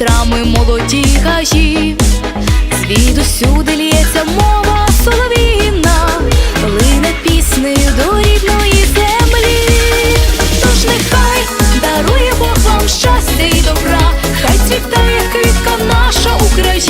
вітрами молоді гажі, звідусюди лється мова соловіна, плине пісни до рідної землі, тож нехай дарує Бог вам щастя і добра, хай цвітає квітка наша Україна.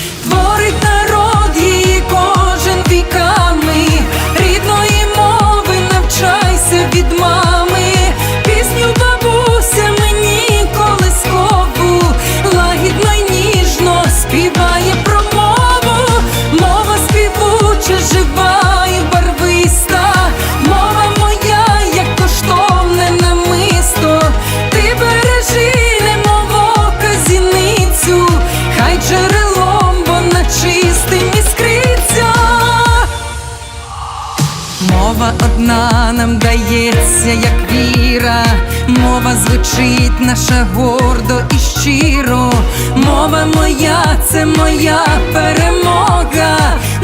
дається, як віра, мова звучить наша гордо і щиро, мова моя, це моя перемога,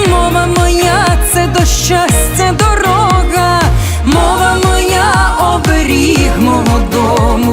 мова моя, це до щастя дорога, мова моя оберіг мого дому.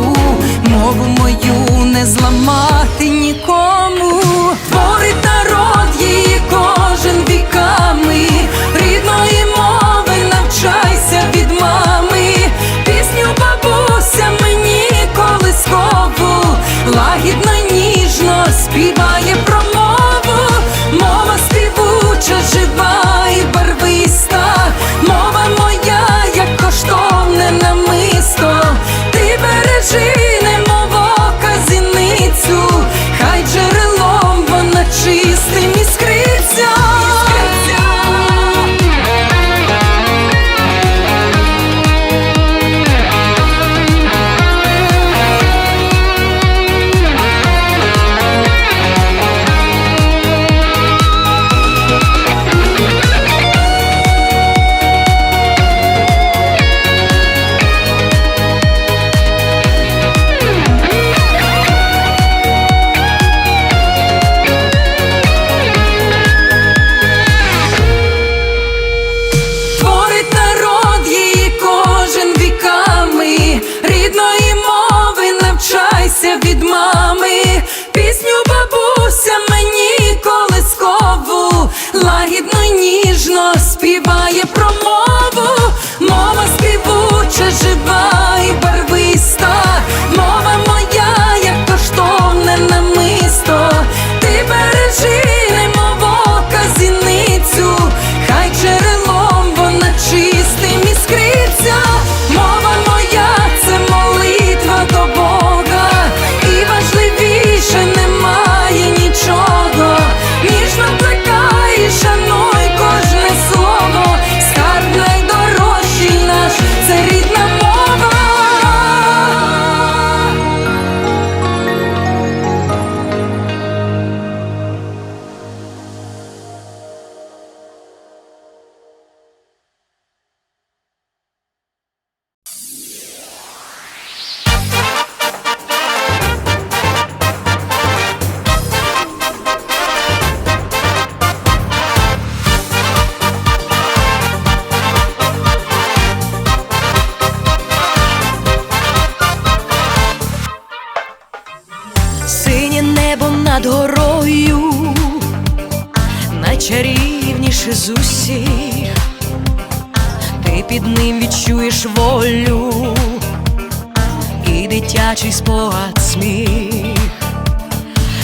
дитячий спогад сміх,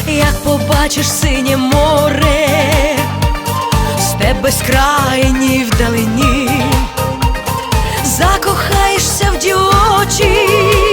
як побачиш синє море, з тебе скрайні вдалині, закохаєшся в дівочі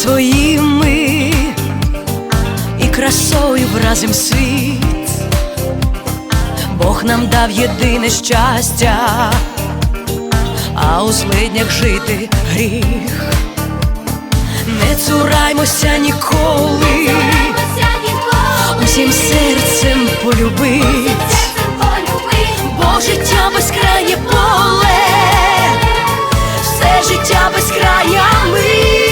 своїми і красою вразим світ, Бог нам дав єдине щастя, а у злиднях жити гріх, не цураймося ніколи, усім серцем полюбить, Бо життя безкрайнє поле, все життя безкрая ми.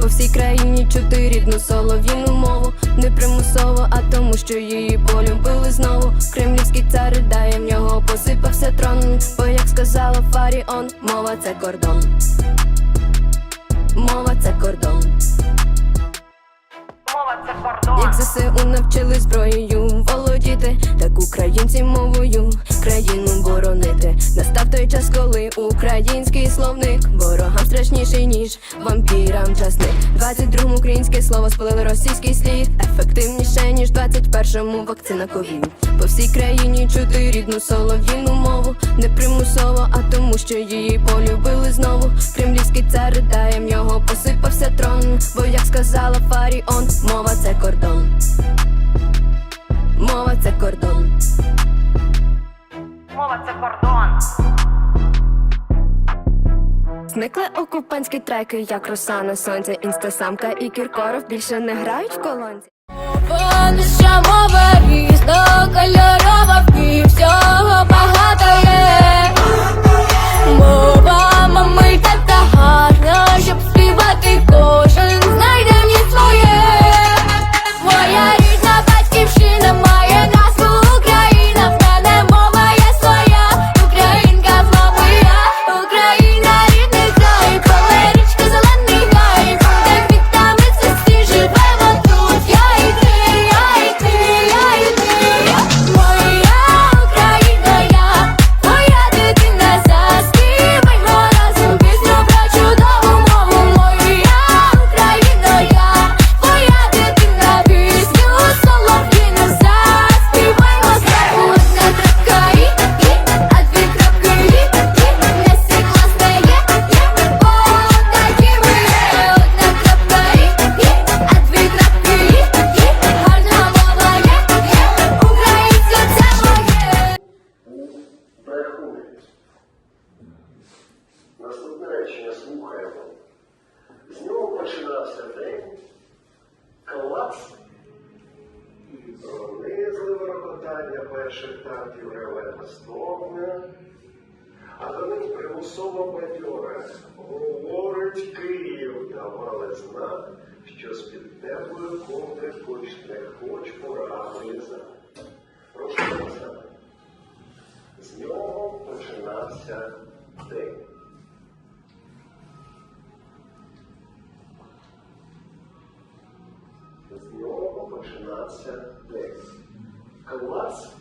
По всій країні чути рідну солов'їну мову Не примусово, а тому, що її полюбили знову. Кремлівський цар ридає, в нього посипався трон. Бо як сказала Фаріон, мова це кордон. Мова це кордон. Мова це кордон. Як ЗСУ навчили зброєю володіти, так українці мовою країну боронити. Час, коли український словник ворогам страшніший, ніж вампірам часник. 22-му українське слово спалили російський слід, ефективніше, ніж 21-му вакцина ковід. По всій країні чути рідну солов'їну мову, не примусово, а тому, що її полюбили знову. Кремлівський цар ридає, в нього посипався трон. Бо як сказала Фаріон, мова це кордон. Мова це кордон. Мова це кордон. Зникли окупантські треки, як роса на сонці. Інстасамка і Кіркоров більше не грають в колонці. Наша мова різнокольорова, ній всього багато є. Мова мами та гарна, щоб співати кожен слухаємо. З нього починався день, колапс і пронизливе рокотання перших танків реве стогне, а до них примусово бадьоре говорить Київ, давали знак, що з-під теплої ковдри хоч не хоч пора вилізати. Прошу вас. З нього починався день. З нього починався день. Клас